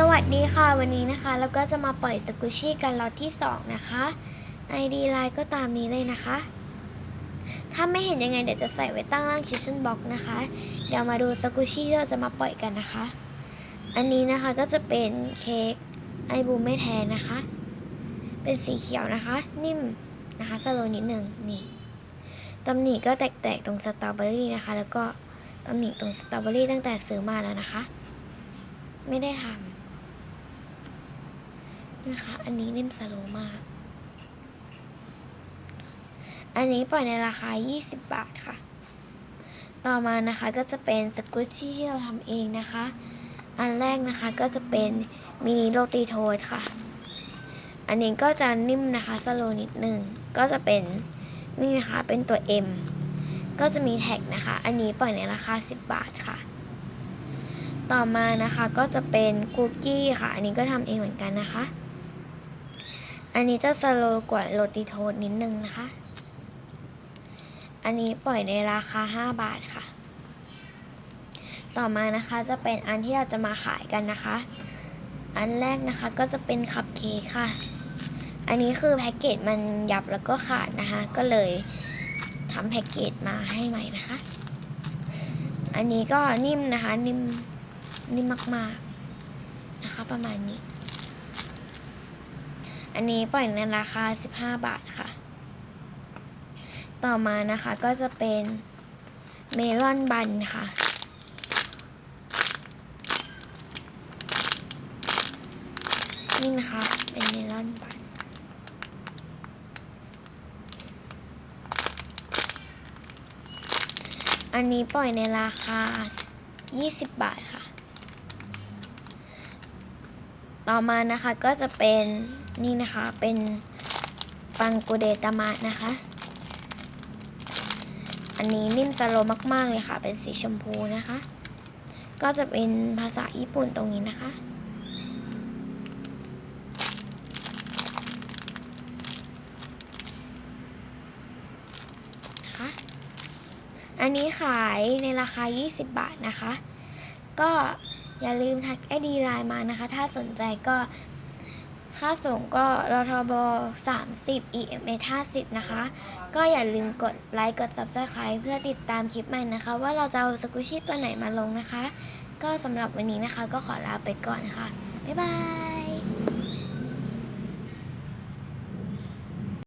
สวัสดีค่ะวันนี้นะคะเราก็จะมาปล่อยสกุชี่กันล็อตที่ 2 นะคะ ID ไลน์ก็ตามนี้เลยนะคะ ถ้าไม่เห็นยังไงเดี๋ยวจะใส่ไว้ตั้งล่างคิชเช่นบ็อกนะคะ เดี๋ยวมาดูสกุชี่ที่เราจะมาปล่อยกันนะคะ อันนี้นะคะก็จะเป็นเค้กไอบูไม่แทนนะคะ เป็นสีเขียวนะคะ นิ่มนะคะสโลนิดหนึ่งนี่ตำหนิก็แตกๆตรงสตรอเบอรี่นะคะ แล้วก็ตำหนิตรงสตรอเบอรี่ตั้งแต่ซื้อมาแล้วนะคะ ไม่ได้ทำ นะคะ อันนี้นิ่มสโลมากอันนี้ปล่อยในราคา 20 บาทค่ะ ต่อมานะคะก็จะเป็นสกุชชี่ที่เราทำเองนะคะ อันแรกนะคะก็จะเป็นมินิโรตีโทสค่ะ อันนี้ก็จะนิ่มนะคะสโลนิดนึง ก็จะเป็นนี่นะคะเป็นตัว M ก็จะมีแท็กนะคะ อันนี้ปล่อยในราคา 10 บาทค่ะ ต่อมานะคะก็จะเป็นคุกกี้ค่ะ อันนี้ก็ทำเองเหมือนกันนะคะ อันนี้จะสโลกว่าโรตีโทสนิดนึงนะคะ อันนี้ปล่อยในราคา 5 บาทค่ะ ต่อมานะคะจะเป็นอันที่เราจะมาขายกันนะคะ อันแรกนะคะก็จะเป็นคัพเค้กค่ะ อันนี้คือแพ็กเกจมันยับแล้วก็ขาดนะคะ ก็เลยทำแพ็กเกจมาให้ใหม่นะคะ อันนี้ก็นิ่มนะคะนิ่มนิ่มมากๆนะคะประมาณนี้ อันนี้ปล่อยในราคา 15 บาทค่ะ ต่อมานะคะก็จะเป็นเมลอนบันค่ะ นี่นะคะ เป็นเมลอนบันอันนี้ปล่อยในราคา 20 บาทค่ะ ต่อมานะคะก็จะเป็นนี่นะคะเป็นปังกูเดตามะนะคะ อันนี้นิ่มสโลมาก ๆ เลยค่ะ เป็นสีชมพูนะคะ ก็จะเป็นภาษาญี่ปุ่นตรงนี้นะคะนะคะอันนี้ขายในราคา 20 บาทนะคะ ก็ อย่าลืมทักไอดีไลน์มานะคะ ถ้าสนใจก็ค่าส่งก็รทบ 30 EMA 50 นะคะ ก็อย่าลืมกดไลค์ กด Subscribe เพื่อติดตามคลิปใหม่นะคะ ว่าเราจะเอาสกุชิตัวไหนมาลงนะคะ ก็สำหรับวันนี้นะคะก็ขอลาไปก่อนค่ะบ๊ายบาย